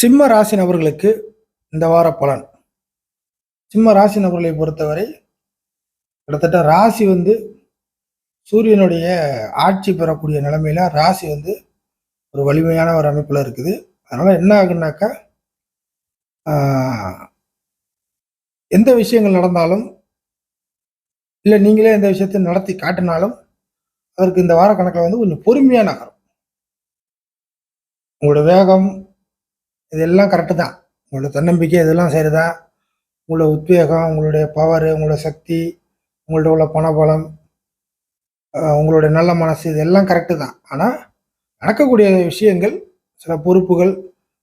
சிம்ம ராசி நபர்களுக்கு இந்த வார பலன். சிம்ம ராசி நபர்களை பொறுத்தவரை கிட்டத்தட்ட ராசி வந்து சூரியனுடைய ஆட்சி பெறக்கூடிய நிலைமையில ராசி வந்து ஒரு வலிமையான ஒரு அமைப்பில் இருக்குது. அதனால் என்ன ஆகுனாக்கா எந்த விஷயங்கள் நடந்தாலும் இல்லை நீங்களே எந்த விஷயத்தை நடத்தி காட்டினாலும் அதற்கு இந்த வார கணக்கில் வந்து கொஞ்சம் பொறுமையாக நகரும். உங்களோட வேகம் இதெல்லாம் கரெக்டு தான். உங்களோட தன்னம்பிக்கை இதெல்லாம் சரிதான். உங்களோட உத்வேகம் உங்களுடைய பவர் உங்களோட சக்தி உங்கள்ட்ட உள்ள பணபலம் உங்களுடைய நல்ல மனசு இதெல்லாம் கரெக்டு தான். ஆனால் நடக்கக்கூடிய விஷயங்கள் சில பொறுப்புகள்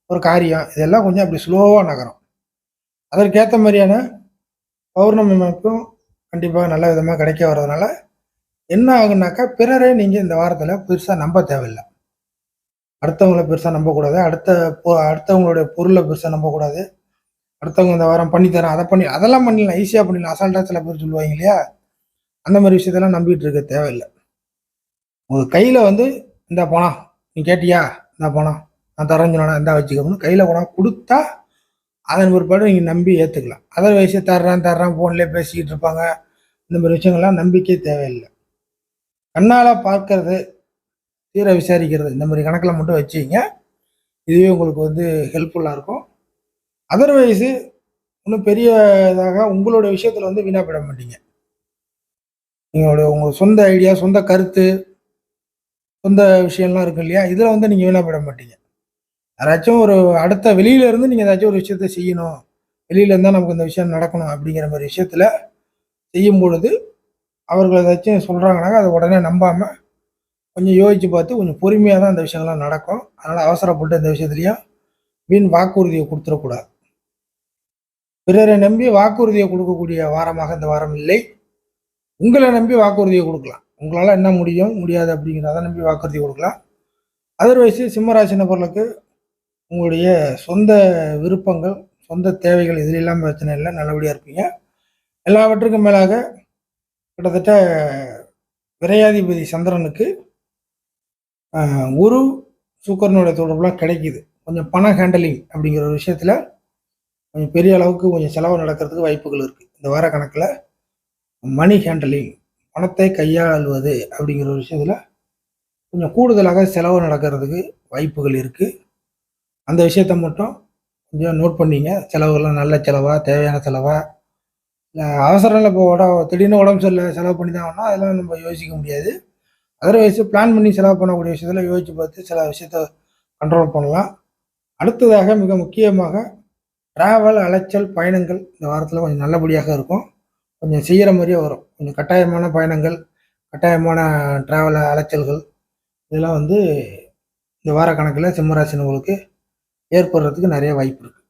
ஒரு காரியம் இதெல்லாம் கொஞ்சம் அப்படி ஸ்லோவாக நகரும். அதற்கேற்ற மாதிரியான பௌர்ணமி அமைப்பும் கண்டிப்பாக நல்ல விதமாக கிடைக்க வர்றதுனால என்ன ஆகுனாக்கா பிறரை நீங்கள் இந்த வாரத்தில் பெருசாக நம்ப தேவையில்லை. அடுத்தவங்களை பெருசாக நம்பக்கூடாது. அடுத்த பொ- அடுத்தவங்களுடைய பொருளை பெருசாக நம்பக்கூடாது. அடுத்தவங்க இந்த வாரம் பண்ணித்தரேன் அதை பண்ணி அதெல்லாம் பண்ணிடலாம் ஈஸியாக பண்ணிடலாம். அசால்ட்டாக சில பேர் சொல்லுவாங்க இல்லையா? அந்த மாதிரி விஷயத்தெல்லாம் நம்பிட்டு இருக்க தேவையில்லை. உங்கள் கையில் வந்து இந்த பணம் நீ கேட்டியா? இந்த பணம் நான் தரேன்னு இந்த வச்சுக்கணும்னு கையில் பணம் கொடுத்தா அதன் பிற்பாடு நீங்கள் நம்பி ஏற்றுக்கலாம் அதர் வயசு தர்றேன் தர்றேன் ஃபோன்லேயே பேசிக்கிட்டு இருப்பாங்க. இந்த மாதிரி விஷயங்கள்லாம் நம்பிக்கை தேவையில்லை. கண்ணால் பார்க்கறது தீர விசாரிக்கிறது. இந்த மாதிரி கணக்கில் மட்டும் வச்சுங்க இதுவே உங்களுக்கு வந்து ஹெல்ப்ஃபுல்லாக இருக்கும். அதர்வைஸு இன்னும் பெரிய இதாக உங்களோட விஷயத்தில் வந்து வீணாப்பிட மாட்டீங்க. நீங்களுடைய உங்கள் சொந்த ஐடியா சொந்த கருத்து சொந்த விஷயம்லாம் இருக்கு இல்லையா? இதில் வந்து நீங்கள் வீணாப்பிட மாட்டீங்க. யாராச்சும் ஒரு அடுத்த வெளியிலேருந்து நீங்கள் ஏதாச்சும் ஒரு விஷயத்த செய்யணும். வெளியிலேருந்து தான் நமக்கு இந்த விஷயம் நடக்கணும் அப்படிங்கிற மாதிரி விஷயத்தில் செய்யும் பொழுது அவர்கள் ஏதாச்சும் சொல்கிறாங்கனாக்கா அதை உடனே நம்பாமல் கொஞ்சம் யோசித்து பார்த்து கொஞ்சம் பொறுமையாக தான் அந்த விஷயங்கள்லாம் நடக்கும். அதனால் அவசரப்பட்டு இந்த விஷயத்துலையும் வீண் வாக்குறுதியை கொடுத்துடக்கூடாது. பிறரை நம்பி வாக்குறுதியை கொடுக்கக்கூடிய வாரமாக இந்த வாரம் இல்லை. உங்களை நம்பி வாக்குறுதியை கொடுக்கலாம். உங்களால் என்ன முடியும் முடியாது அப்படிங்கிறத நம்பி வாக்குறுதி கொடுக்கலாம். அதர்வைஸ் சிம்மராசி நபர்களுக்கு உங்களுடைய சொந்த விருப்பங்கள் சொந்த தேவைகள் இதில் இல்லாமல் பிரச்சனை இல்லை. நல்லபடியாக இருப்பீங்க. எல்லாவற்றுக்கும் மேலாக கிட்டத்தட்ட விரையாதிபதி சந்திரனுக்கு குரு சுக்கரனுடைய தொடர்புலாம் கிடைக்குது. கொஞ்சம் பண ஹேண்டலிங் அப்படிங்கிற ஒரு விஷயத்தில் கொஞ்சம் பெரிய அளவுக்கு கொஞ்சம் செலவு நடக்கிறதுக்கு வாய்ப்புகள் இருக்குது இந்த வார கணக்கில் மணி ஹேண்டலிங் பணத்தை கையாளுவது அப்படிங்கிற ஒரு விஷயத்தில் கொஞ்சம் கூடுதலாக செலவு நடக்கிறதுக்கு வாய்ப்புகள் இருக்குது அந்த விஷயத்த மட்டும் கொஞ்சம் நோட் பண்ணிங்க. செலவுகள்லாம் நல்ல செலவாக தேவையான செலவாக இல்லை அவசரம் இப்போ உட திடீர்னு உடம்பு சரியில்லை செலவு பண்ணி தான் ஆகணும். அதெல்லாம் நம்ம யோசிக்க முடியாது. அதர்வைஸ் பிளான் பண்ணி செலவு பண்ணக்கூடிய விஷயத்தில் யோசித்து பார்த்து சில விஷயத்த கண்ட்ரோல் பண்ணலாம். அடுத்ததாக மிக முக்கியமாக ட்ராவல் அலைச்சல் பயணங்கள் இந்த வாரத்தில் கொஞ்சம் நல்லபடியாக இருக்கும். கொஞ்சம் செய்கிற மாதிரியே வரும். கொஞ்சம் கட்டாயமான பயணங்கள் கட்டாயமான ட்ராவல் அலைச்சல்கள் இதெல்லாம் வந்து இந்த வார கணக்கில் சிம்மராசினவங்களுக்கு ஏற்படுறதுக்கு நிறைய வாய்ப்பு இருக்குது